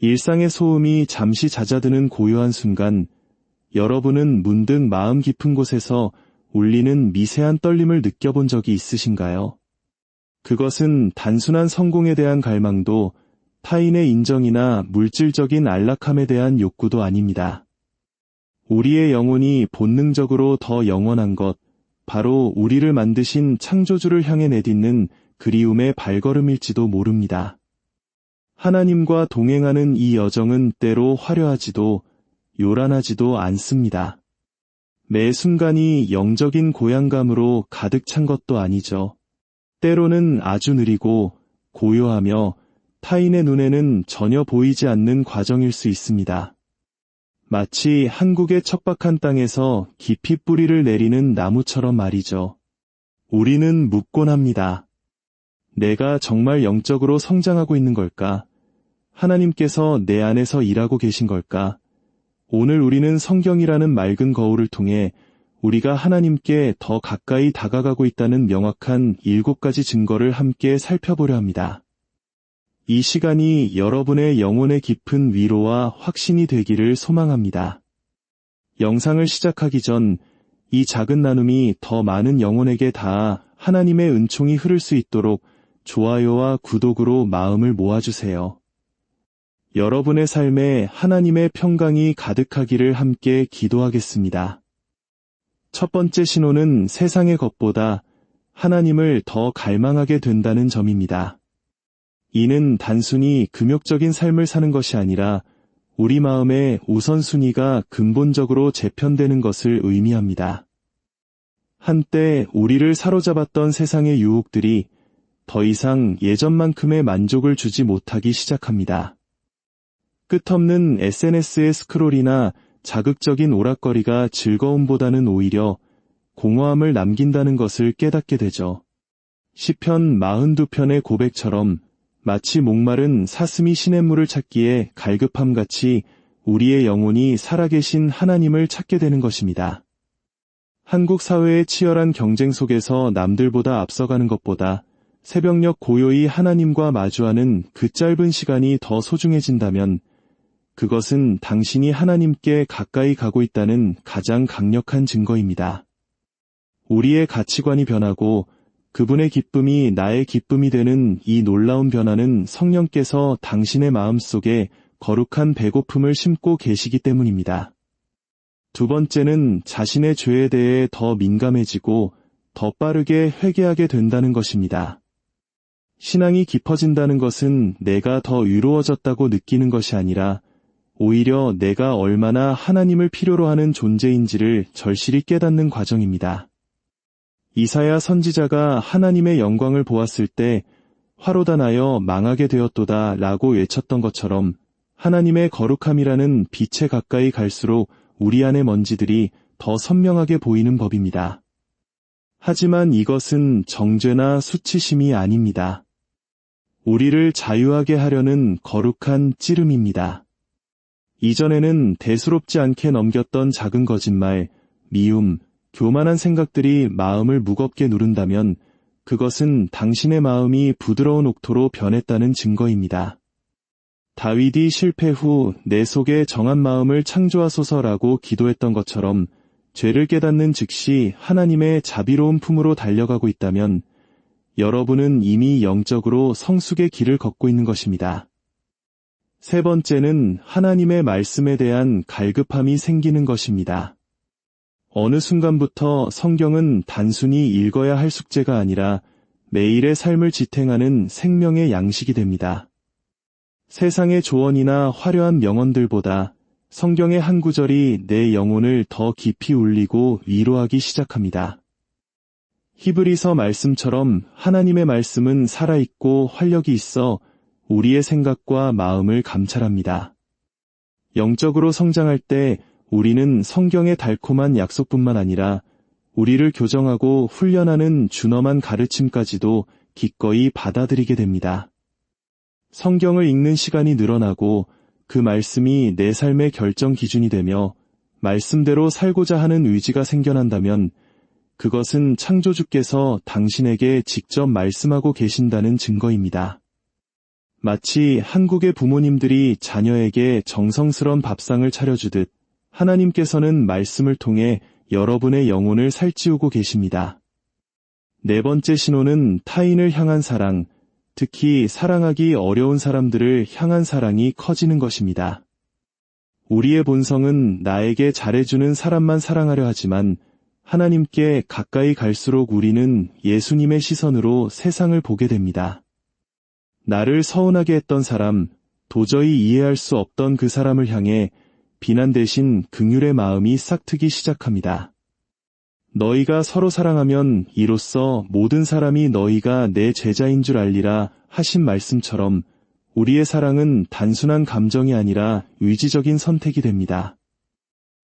일상의 소음이 잠시 잦아드는 고요한 순간 여러분은 문득 마음 깊은 곳에서 울리는 미세한 떨림을 느껴본 적이 있으신가요? 그것은 단순한 성공에 대한 갈망도 타인의 인정이나 물질적인 안락함에 대한 욕구도 아닙니다. 우리의 영혼이 본능적으로 더 영원한 것, 바로 우리를 만드신 창조주를 향해 내딛는 그리움의 발걸음일지도 모릅니다. 하나님과 동행하는 이 여정은 때로 화려하지도 요란하지도 않습니다. 매 순간이 영적인 고향감으로 가득 찬 것도 아니죠. 때로는 아주 느리고 고요하며 타인의 눈에는 전혀 보이지 않는 과정일 수 있습니다. 마치 한국의 척박한 땅에서 깊이 뿌리를 내리는 나무처럼 말이죠. 우리는 묻곤 합니다. 내가 정말 영적으로 성장하고 있는 걸까? 하나님께서 내 안에서 일하고 계신 걸까? 오늘 우리는 성경이라는 맑은 거울을 통해 우리가 하나님께 더 가까이 다가가고 있다는 명확한 일곱 가지 증거를 함께 살펴보려 합니다. 이 시간이 여러분의 영혼의 깊은 위로와 확신이 되기를 소망합니다. 영상을 시작하기 전 이 작은 나눔이 더 많은 영혼에게 닿아 하나님의 은총이 흐를 수 있도록 좋아요와 구독으로 마음을 모아주세요. 여러분의 삶에 하나님의 평강이 가득하기를 함께 기도하겠습니다. 첫 번째 신호는 세상의 것보다 하나님을 더 갈망하게 된다는 점입니다. 이는 단순히 금욕적인 삶을 사는 것이 아니라 우리 마음의 우선순위가 근본적으로 재편되는 것을 의미합니다. 한때 우리를 사로잡았던 세상의 유혹들이 더 이상 예전만큼의 만족을 주지 못하기 시작합니다. 끝없는 SNS의 스크롤이나 자극적인 오락거리가 즐거움보다는 오히려 공허함을 남긴다는 것을 깨닫게 되죠. 시편 42편의 고백처럼 마치 목마른 사슴이 시냇물을 찾기에 갈급함 같이 우리의 영혼이 살아계신 하나님을 찾게 되는 것입니다. 한국 사회의 치열한 경쟁 속에서 남들보다 앞서가는 것보다 새벽녘 고요히 하나님과 마주하는 그 짧은 시간이 더 소중해진다면 그것은 당신이 하나님께 가까이 가고 있다는 가장 강력한 증거입니다. 우리의 가치관이 변하고 그분의 기쁨이 나의 기쁨이 되는 이 놀라운 변화는 성령께서 당신의 마음 속에 거룩한 배고픔을 심고 계시기 때문입니다. 두 번째는 자신의 죄에 대해 더 민감해지고 더 빠르게 회개하게 된다는 것입니다. 신앙이 깊어진다는 것은 내가 더 위로워졌다고 느끼는 것이 아니라 오히려 내가 얼마나 하나님을 필요로 하는 존재인지를 절실히 깨닫는 과정입니다. 이사야 선지자가 하나님의 영광을 보았을 때 화로다 나여 망하게 되었도다 라고 외쳤던 것처럼 하나님의 거룩함이라는 빛에 가까이 갈수록 우리 안의 먼지들이 더 선명하게 보이는 법입니다. 하지만 이것은 정죄나 수치심이 아닙니다. 우리를 자유하게 하려는 거룩한 찌름입니다. 이전에는 대수롭지 않게 넘겼던 작은 거짓말, 미움, 교만한 생각들이 마음을 무겁게 누른다면 그것은 당신의 마음이 부드러운 옥토로 변했다는 증거입니다. 다윗이 실패 후 내 속에 정한 마음을 창조하소서라고 기도했던 것처럼 죄를 깨닫는 즉시 하나님의 자비로운 품으로 달려가고 있다면 여러분은 이미 영적으로 성숙의 길을 걷고 있는 것입니다. 세 번째는 하나님의 말씀에 대한 갈급함이 생기는 것입니다. 어느 순간부터 성경은 단순히 읽어야 할 숙제가 아니라 매일의 삶을 지탱하는 생명의 양식이 됩니다. 세상의 조언이나 화려한 명언들보다 성경의 한 구절이 내 영혼을 더 깊이 울리고 위로하기 시작합니다. 히브리서 말씀처럼 하나님의 말씀은 살아있고 활력이 있어 우리의 생각과 마음을 감찰합니다. 영적으로 성장할 때 우리는 성경의 달콤한 약속뿐만 아니라 우리를 교정하고 훈련하는 준엄한 가르침까지도 기꺼이 받아들이게 됩니다. 성경을 읽는 시간이 늘어나고 그 말씀이 내 삶의 결정 기준이 되며 말씀대로 살고자 하는 의지가 생겨난다면 그것은 창조주께서 당신에게 직접 말씀하고 계신다는 증거입니다. 마치 한국의 부모님들이 자녀에게 정성스런 밥상을 차려주듯 하나님께서는 말씀을 통해 여러분의 영혼을 살찌우고 계십니다. 네 번째 신호는 타인을 향한 사랑, 특히 사랑하기 어려운 사람들을 향한 사랑이 커지는 것입니다. 우리의 본성은 나에게 잘해주는 사람만 사랑하려 하지만 하나님께 가까이 갈수록 우리는 예수님의 시선으로 세상을 보게 됩니다. 나를 서운하게 했던 사람, 도저히 이해할 수 없던 그 사람을 향해 비난 대신 긍휼의 마음이 싹트기 시작합니다. 너희가 서로 사랑하면 이로써 모든 사람이 너희가 내 제자인 줄 알리라 하신 말씀처럼 우리의 사랑은 단순한 감정이 아니라 의지적인 선택이 됩니다.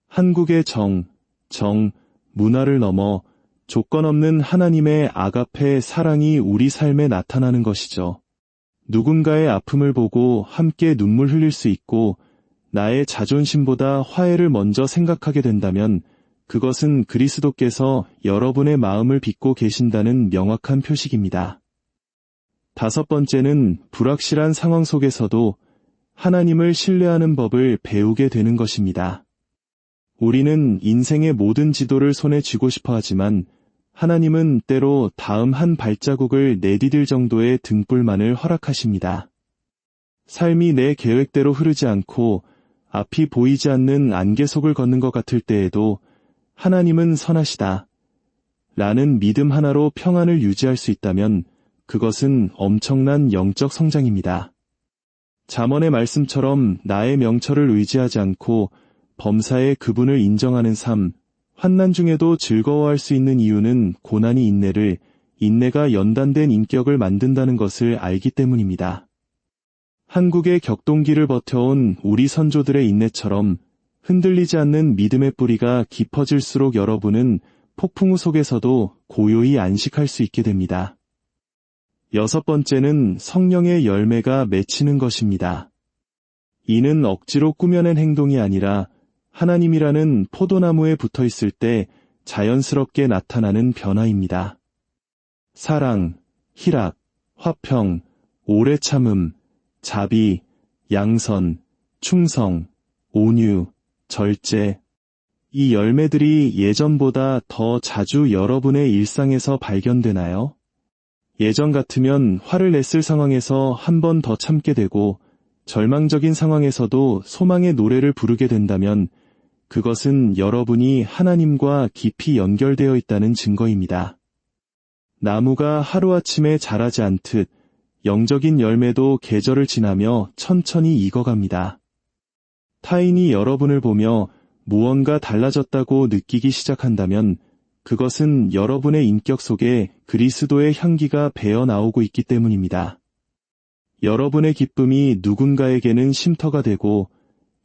한국의 정, 정, 문화를 넘어 조건 없는 하나님의 아가페 사랑이 우리 삶에 나타나는 것이죠. 누군가의 아픔을 보고 함께 눈물 흘릴 수 있고 나의 자존심보다 화해를 먼저 생각하게 된다면 그것은 그리스도께서 여러분의 마음을 빚고 계신다는 명확한 표식입니다. 다섯 번째는 불확실한 상황 속에서도 하나님을 신뢰하는 법을 배우게 되는 것입니다. 우리는 인생의 모든 지도를 손에 쥐고 싶어 하지만 하나님은 때로 다음 한 발자국을 내디딜 정도의 등불만을 허락하십니다. 삶이 내 계획대로 흐르지 않고 앞이 보이지 않는 안개 속을 걷는 것 같을 때에도 하나님은 선하시다. 라는 믿음 하나로 평안을 유지할 수 있다면 그것은 엄청난 영적 성장입니다. 잠언의 말씀처럼 나의 명철을 의지하지 않고 범사의 그분을 인정하는 삶, 환난 중에도 즐거워할 수 있는 이유는 고난이 인내를, 인내가 연단된 인격을 만든다는 것을 알기 때문입니다. 한국의 격동기를 버텨온 우리 선조들의 인내처럼 흔들리지 않는 믿음의 뿌리가 깊어질수록 여러분은 폭풍우 속에서도 고요히 안식할 수 있게 됩니다. 여섯 번째는 성령의 열매가 맺히는 것입니다. 이는 억지로 꾸며낸 행동이 아니라 하나님이라는 포도나무에 붙어 있을 때 자연스럽게 나타나는 변화입니다. 사랑, 희락, 화평, 오래 참음, 자비, 양선, 충성, 온유, 절제. 이 열매들이 예전보다 더 자주 여러분의 일상에서 발견되나요? 예전 같으면 화를 냈을 상황에서 한 번 더 참게 되고 절망적인 상황에서도 소망의 노래를 부르게 된다면 그것은 여러분이 하나님과 깊이 연결되어 있다는 증거입니다. 나무가 하루아침에 자라지 않듯 영적인 열매도 계절을 지나며 천천히 익어갑니다. 타인이 여러분을 보며 무언가 달라졌다고 느끼기 시작한다면 그것은 여러분의 인격 속에 그리스도의 향기가 배어 나오고 있기 때문입니다. 여러분의 기쁨이 누군가에게는 쉼터가 되고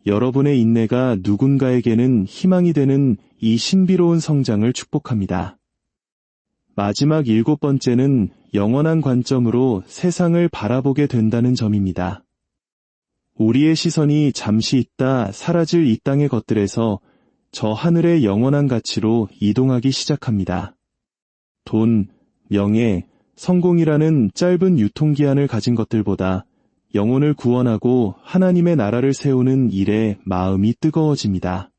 여러분의 인내가 누군가에게는 희망이 되는 이 신비로운 성장을 축복합니다. 마지막 일곱 번째는 영원한 관점으로 세상을 바라보게 된다는 점입니다. 우리의 시선이 잠시 있다 사라질 이 땅의 것들에서 저 하늘의 영원한 가치로 이동하기 시작합니다. 돈, 명예, 성공이라는 짧은 유통기한을 가진 것들보다 영혼을 구원하고 하나님의 나라를 세우는 일에 마음이 뜨거워집니다.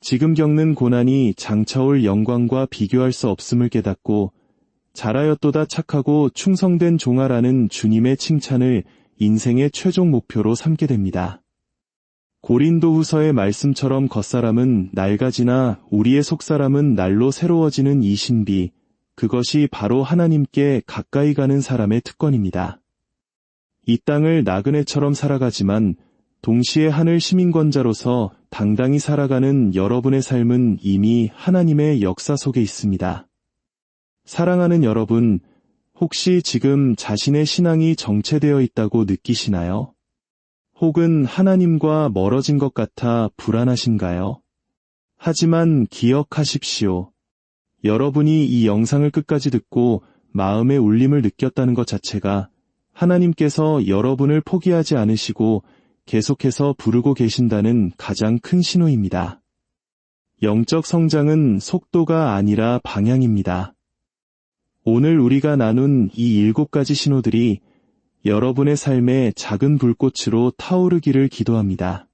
지금 겪는 고난이 장차올 영광과 비교할 수 없음을 깨닫고 잘하였도다 착하고 충성된 종아라는 주님의 칭찬을 인생의 최종 목표로 삼게 됩니다. 고린도 후서의 말씀처럼 겉사람은 낡아지나 우리의 속사람은 날로 새로워지는 이 신비, 그것이 바로 하나님께 가까이 가는 사람의 특권입니다. 이 땅을 나그네처럼 살아가지만 동시에 하늘 시민권자로서 당당히 살아가는 여러분의 삶은 이미 하나님의 역사 속에 있습니다. 사랑하는 여러분, 혹시 지금 자신의 신앙이 정체되어 있다고 느끼시나요? 혹은 하나님과 멀어진 것 같아 불안하신가요? 하지만 기억하십시오. 여러분이 이 영상을 끝까지 듣고 마음의 울림을 느꼈다는 것 자체가 하나님께서 여러분을 포기하지 않으시고 계속해서 부르고 계신다는 가장 큰 신호입니다. 영적 성장은 속도가 아니라 방향입니다. 오늘 우리가 나눈 이 일곱 가지 신호들이 여러분의 삶에 작은 불꽃으로 타오르기를 기도합니다.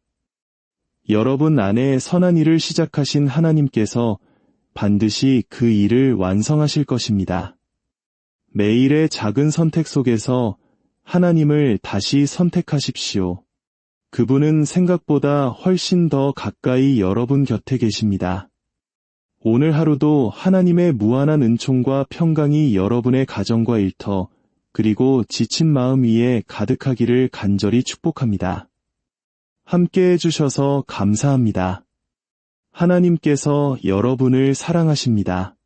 여러분 안에 선한 일을 시작하신 하나님께서 반드시 그 일을 완성하실 것입니다. 매일의 작은 선택 속에서 하나님을 다시 선택하십시오. 그분은 생각보다 훨씬 더 가까이 여러분 곁에 계십니다. 오늘 하루도 하나님의 무한한 은총과 평강이 여러분의 가정과 일터, 그리고 지친 마음 위에 가득하기를 간절히 축복합니다. 함께 해주셔서 감사합니다. 하나님께서 여러분을 사랑하십니다.